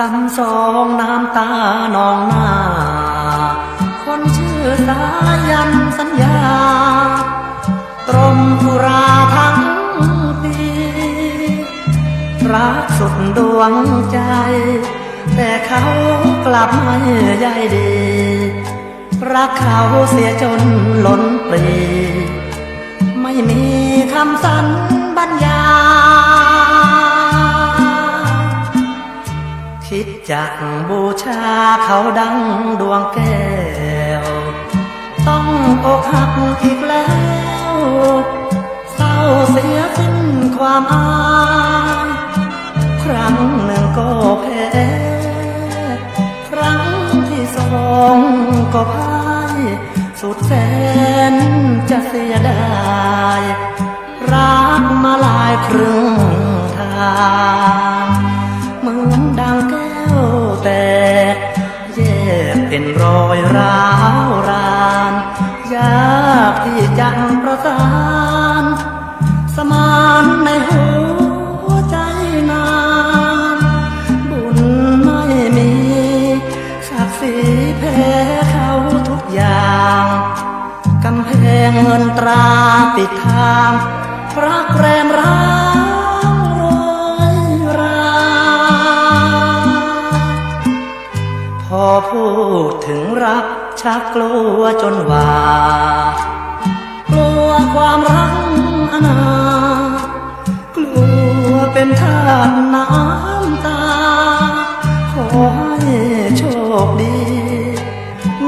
ซ้ำสองน้ำตานองหน้า คนชื่อสายันสัญญา ตรมธุราทั้งปีรักสุดดวงใจ แต่เขากลับไม่ใยดี รักเขาเสียจนล้นปรี ไม่มีคำสัญบรรยา คิดจักบูชาเขาดังดวงแก้ว ต้องอกหักอีกแล้วเศร้าเสียสิ้นความอายครั้งหนึ่งก็แพ้ครั้งที่สองก็พ่ายสุดแสนจะเสียดายรักมาลายครึ่งทาง เป็นรอยร้าวราน ยากที่จะประสาน สมานในหัวใจนานบุญไม่มีศักดิ์ศรีแพ้เขาทุกอย่างกำแพงเงินตราปิดทางรักแรมร้า ถึงรักชักกลัวจนว่า กลัวความรักอนา กลัวเป็นทาสน้ำตา ขอให้โชคดี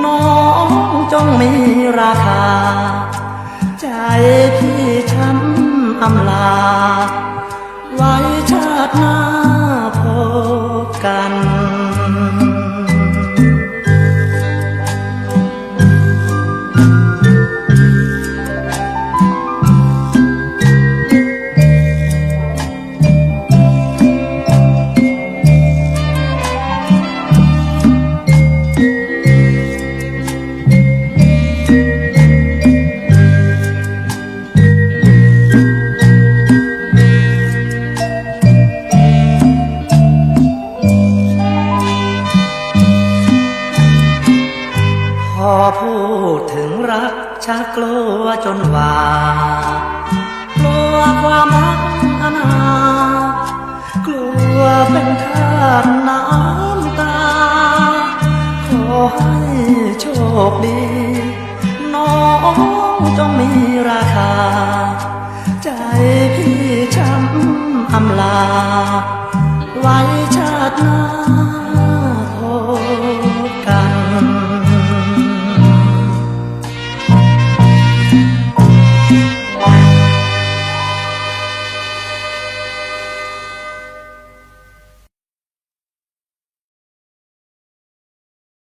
น้องจงมีราคา ใจพี่ช้ำอำลา รักชักกลัวจนว่า กลัวความรักอนา กลัวเป็นทาสน้ำตา ขอให้โชคดี น้องจงมีราคา ใจพี่ช้ำอำลา ไว้